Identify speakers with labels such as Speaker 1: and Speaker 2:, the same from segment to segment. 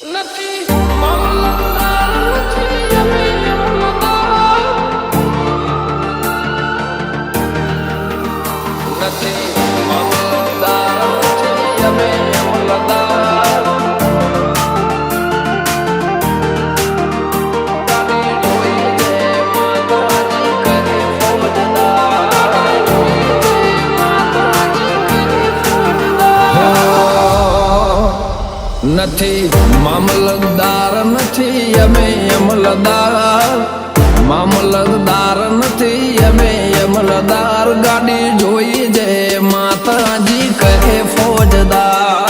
Speaker 1: Nothing. નથી, મામલતદાર નથી, અમે અમલદાર મામલતદાર નથી, અમે અમલદાર ગાડી જોઈ જે માતાજી કહે ફોજદાર.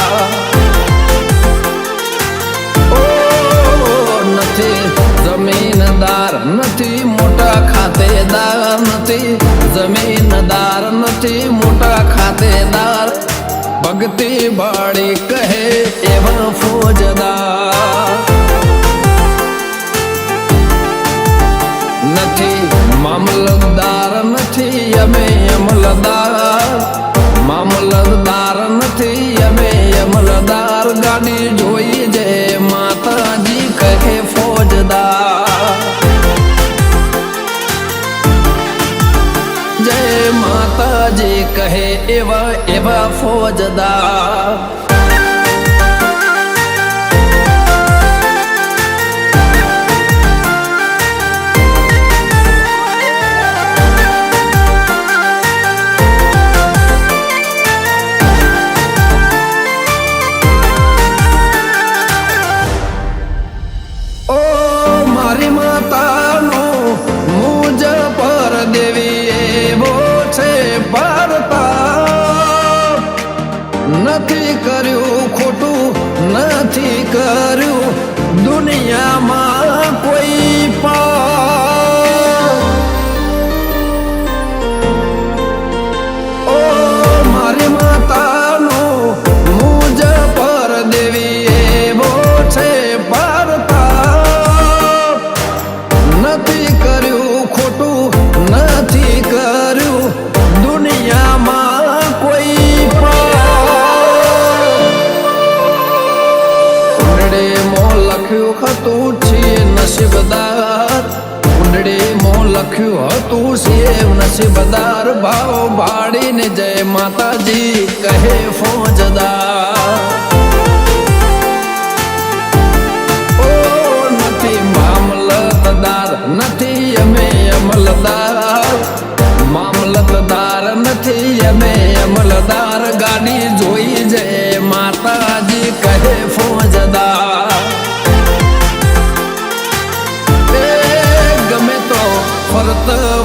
Speaker 1: નથી, જમીનદાર નથી, મોટા ખાતેદાર નથી. જમીનદાર નથી, મોટા ખાતેદાર. ભક્તિ બાળી એવા ફોજદાર નથી મામલતદાર નથી અમે અમલદાર મામલતદાર નથી અમે અમલદાર ગાડી જોઈ જે માતાજી કહે ફોજદાર જય માતાજી કહે એવા એવા ફોજદાર করু મો લખ્યું હતું છીએ નસીબદાર ભાવ ભાડીને જય માતાજી, કહે ફોજદાર. મામલતદાર, નથી અમે અમલદાર. મામલતદાર, નથી અમે અમલદાર, ગાડી જોઈ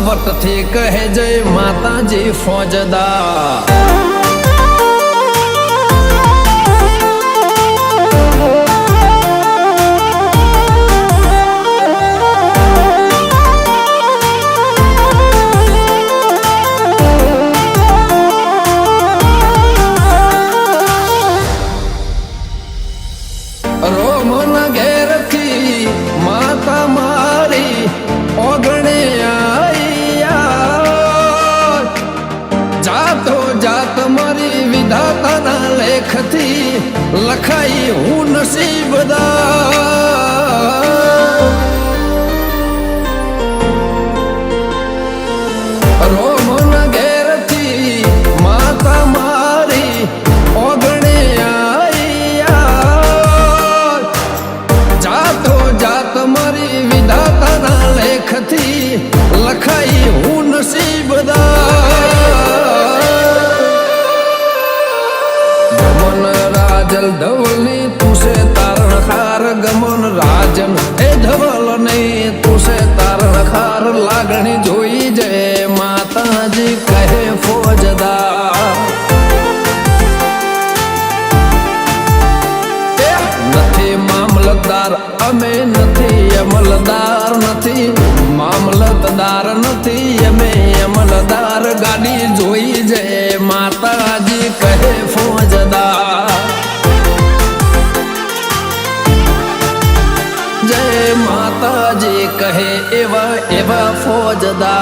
Speaker 1: ફરત વટથી કહે જય માતાજી ફોજદાર રોમન મારી વિધાતાના લેખથી લખાઈ હું નસીબદાર. રાજલ ધવલની તું છે તારણ ખાર ગમન રાજન એ ધવલ નહીં તું છે તારણ ખાર લાગણી જોઈ જે માતાજી કહે ફોજદાર એ નથી મામલતદાર અમે નથી અમલદાર નથી મામલતદાર નથી અમે અમલદાર ગાડી જોઈ જે માતાજી કહે जय माता जी कहे एवा एवा फौजदा